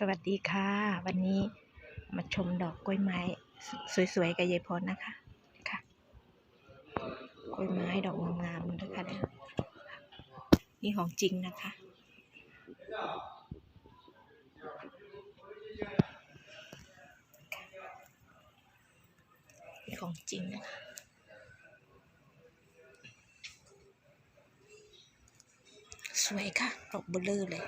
สวัสดีค่ะ วันนี้มาชมดอกกล้วยไม้ สวยๆกับยายพรนะคะค่ะกล้วยไม้ดอกงามๆนะคะเนี่ยนี่ของจริงนะคะนี่ของจริงนะคะสวยค่ะดอกเบลเลอร์เลย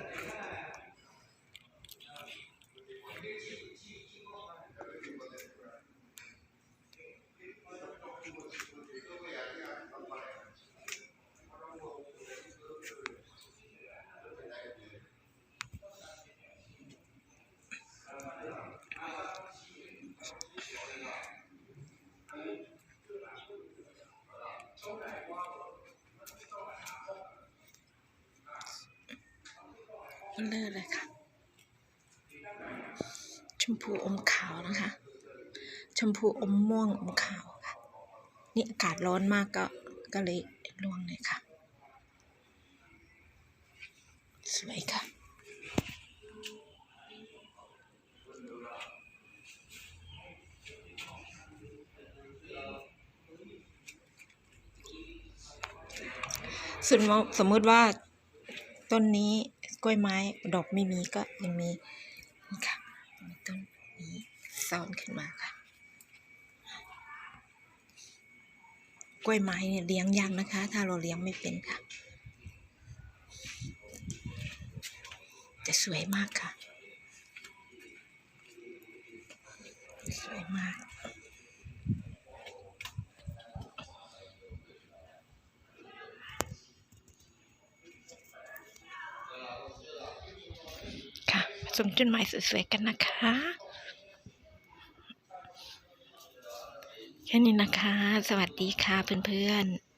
เลิศเลยค่ะ ชมพูอมขาวนะคะ ชมพูอมม่วงอมขาวค่ะ นี่อากาศร้อนมากก็ก็เลยร่วงเลยค่ะ สวยค่ะส่วนมองสมมติว่าต้นนี้ กล้วยไม้ดอกไม่มีก็ยังมีนี่ค่ะมีต้นนี้ซ้อนขึ้นมาค่ะ กล้วยไม้เนี่ยเลี้ยงยากนะคะ ถ้าเราเลี้ยงไม่เป็นค่ะแต่สวยมากค่ะ ชมจุดหม้สวยๆกันนะคะ แค่นี้นะคะ สวัสดีค่ะเพื่อนๆ